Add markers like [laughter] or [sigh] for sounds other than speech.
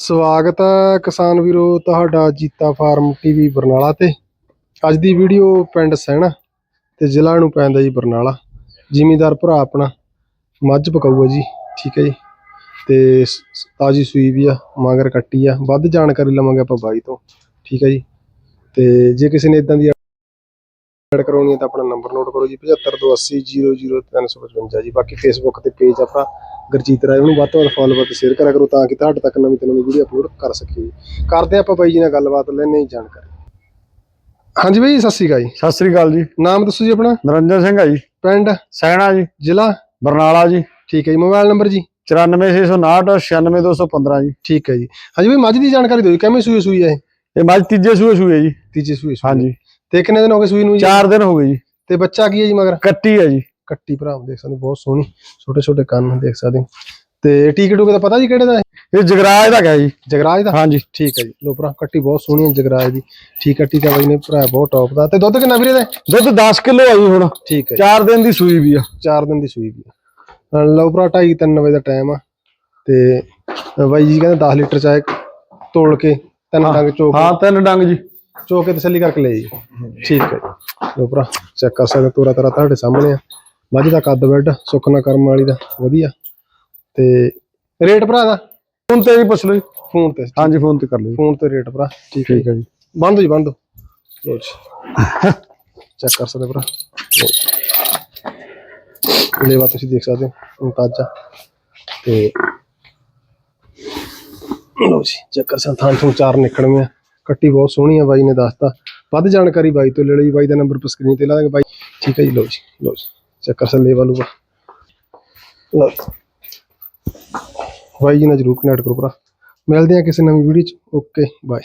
ਸਵਾਗਤ ਹੈ ਕਿਸਾਨ ਵੀਰੋ, ਤੁਹਾਡਾ ਜੀਤਾ ਫਾਰਮ ਟੀਵੀ ਬਰਨਾਲਾ ਤੇ। ਅੱਜ ਦੀ ਵੀਡੀਓ ਪਿੰਡ ਸੈਣਾ ਤੇ ਜ਼ਿਲ੍ਹਾ ਨੂੰ ਪੈਂਦਾ ਜੀ ਬਰਨਾਲਾ। ਜ਼ਿਮੀਂਦਾਰ ਭਰਾ ਆਪਣਾ ਮੱਝ ਪਕਾਊਗਾ ਜੀ, ਠੀਕ ਹੈ ਜੀ। ਤੇ ਤਾਜੀ ਸੂਈ ਵੀ ਆ, ਮਾਂਗਰ ਕੱਟੀ ਆ, ਵੱਧ ਜਾਣਕਾਰੀ ਲਵਾਂਗੇ ਆਪਾਂ ਬਾਈ ਤੋਂ, ਠੀਕ ਹੈ ਜੀ। ਤੇ ਜੇ ਕਿਸੇ ਨੇ ਇਦਾਂ ਦੀ ਐਡ ਕਰਾਉਣੀ ਹੈ ਤਾਂ ਆਪਣਾ ਨੰਬਰ ਨੋਟ ਕਰੋ ਜੀ 7528000355 ਜੀ। ਬਾਕੀ ਫੇਸਬੁੱਕ ਤੇ ਪੇਜ ਆਪਣਾ ਗੁਰਜੀਤ ਰਾਏ ਉਹਨੂੰ ਵੱਧ ਤੋਂ ਵੱਧ ਫੋਲੋ ਅਤੇ ਸ਼ੇਅਰ ਕਰਿਆ ਕਰੋ ਤਾਂ ਕਿ ਤੁਹਾਡੇ ਤੱਕ ਨਵੀਂ ਤੋਂ ਨਵੀਂ ਵੀਡੀਓ ਅਪਲੋਡ ਕਰ ਸਕੀਏ। ਕਰਦੇ ਆਪਾਂ ਬਾਈ ਜੀ ਨਾਲ ਗੱਲਬਾਤ ਲੈਣੇ ਹੀ ਜਾਣਕਾਰੀ। ਹਾਂਜੀ ਬਾਈ ਸਤਿ ਸ਼੍ਰੀ ਅਕਾਲ ਜੀ। ਸਤਿ ਸ੍ਰੀ ਅਕਾਲ ਜੀ। ਨਾਮ ਦੱਸੋ ਜੀ ਆਪਣਾ? ਨਰਿੰਦਰ ਸਿੰਘ ਆ ਜੀ। ਪਿੰਡ? ਸੈਣਾ ਜੀ। ਜ਼ਿਲ੍ਹਾ? ਬਰਨਾਲਾ ਜੀ। ਠੀਕ ਹੈ ਜੀ ਮੋਬਾਈਲ ਨੰਬਰ ਜੀ? 94659 96215 ਜੀ। ਠੀਕ ਹੈ ਜੀ। ਹਾਂਜੀ ਬਾਈ ਮੱਝ ਦੀ ਜਾਣਕਾਰੀ ਦਿਓ ਜੀ, ਕਿਵੇਂ ਸੂਈ ਸੂਈ ਹੈ ਇਹ? ਇਹ ਮੱਝ ਤੀਜੇ ਸੂਏ ਸੂਏ ਜੀ। ਤੀਜੇ ਸੂਈ ਸੂਈ ਹਾਂਜੀ। ਤੇ ਕਿੰਨੇ ਦਿਨ ਹੋ ਗਏ ਸੂਈ ਨੂੰ ਜੀ? 4 ਦਿਨ ਹੋ ਗਏ ਜੀ। ਤੇ ਬੱਚਾ ਕੀ ਹੈ ਜੀ ਮਗਰ? ਕੱਟੀ ਹੈ ਜੀ। ਕੱਟੀ ਭਰਾ ਦੇਖ ਸਕਦੇ ਹੋ, ਬਹੁਤ ਸੋਹਣੀ ਛੋਟੇ ਛੋਟੇ ਕੰਨ ਦੇਖ ਸਕਦੇ ਹੋ। ਤੇ ਟੀਕੇ ਟੂਕੇ ਦਾ ਪਤਾ ਜੀ ਕਿਹੜੇ ਦਾ ਹੈ ਇਹ ਜਗਰਾਜ ਦਾ ਗਿਆ ਜੀ। ਜਗਰਾਜ ਦਾ? ਹਾਂਜੀ। ਠੀਕ ਹੈ ਜੀ। ਲੋ ਭਰਾ ਕੱਟੀ ਬਹੁਤ ਸੋਹਣੀ ਹੈ ਜਗਰਾਜ ਦੀ। ਠੀਕ ਹੈ ਟੀਕਾ ਬਾਈ ਨੇ ਭਰਾ ਬਹੁਤ ਟੌਪ ਦਾ। ਤੇ ਦੁੱਧ ਕਿੰਨਾ ਵੀਰੇ ਦਾ? ਹੈ? ਦੁੱਧ 10 ਕਿਲੋ ਆ ਜੀ ਹੁਣ। ਠੀਕ ਹੈ ਜੀ। 4 ਦਿਨ ਦੀ ਸੂਈ ਵੀ ਆ। 4 ਦਿਨ ਦੀ ਸੂਈ ਵੀ ਹੈ ਲਓ ਭਰਾ 2:30 3 ਵਜੇ ਦਾ ਟਾਈਮ ਆ। ਤੇ ਬਾਈ ਜੀ ਕਹਿੰਦੇ 10 ਲੀਟਰ ਚਾਹੇ ਤੋਲ ਕੇ ਤਿੰਨ ਡੰਗ ਚੋਕ ਹਾਂ ਤਿੰਨ ਡੰਗ ਜੀ। ਚੋ ਕੇ ਤਸੱਲੀ ਕਰਕੇ ਲੈ ਜੀ। ਠੀਕ ਹੈ ਜੀ। ਭਰਾ ਚੈੱਕ ਕਰ ਸਕਦੇ ਹੋ, ਤੋਰਾ ਤਰਾ ਤੁਹਾਡੇ ਸਾਹਮਣੇ ਆ। ਮੱਝ ਦਾ ਕੱਦ ਬੈੱਡ ਸੁੱਕਣਾ ਕਰਮ ਵਾਲੀ ਦਾ ਵਧੀਆ। ਤੇ ਰੇਟ ਭਰਾ ਦਾ? ਫੋਨ ਤੇ ਵੀ ਪੁੱਛ ਲਓ ਜੀ। ਫੋਨ ਤੇ। ਹਾਂਜੀ ਫੋਨ ਤੇ ਕਰ ਲਓ ਜੀ। ਫੋਨ ਤੇ ਰੇਟ ਭਰਾ ਠੀਕ ਹੈ ਠੀਕ ਹੈ ਜੀ। ਬੰਦ ਜੀ ਬੰਦ। ਜੀ। [laughs] ਚੈੱਕ ਕਰ ਸਕਦੇ ਭਰਾ। ਲਓ। ਲੇਵਾ ਤੁਸੀਂ ਦੇਖ ਸਕਦੇ ਹੋ ਤਾਜ਼ਾ ਤੇ ਲਓ ਜੀ ਚੈੱਕ ਕਰ ਸਕਦੇ ਥਾਂ ਤੋਂ ਚਾਰ ਨਿਕਲਵੇਂ ਆ। ਕੱਟੀ ਬਹੁਤ ਸੋਹਣੀ ਆ ਬਾਈ ਨੇ ਦੱਸਤਾ। ਵੱਧ ਜਾਣਕਾਰੀ ਬਾਈ ਤੋਂ ਲੈ ਜੀ। ਬਾਈ ਦਾ ਨੰਬਰ ਪਰ ਸਕਰੀਨ ਤੇ ਲਾ ਦਾਂਗੇ ਬਾਈ। ਠੀਕ ਹੈ ਜੀ ਲਓ ਜੀ ਲਓ ਜੀ। ਚੱਕਰ ਕਰ ਸਕਦੇ ਲੇਵਾ ਲੂਗਾ ਲਓ ਜੀ ਨਾਲ ਜਰੂਰ ਕਨੈਕਟ ਕਰੋ ਭਰਾ। ਮਿਲਦੇ ਆ ਕਿਸੇ ਨਵੀਂ ਵੀਡੀਓ ਚ। Okay bye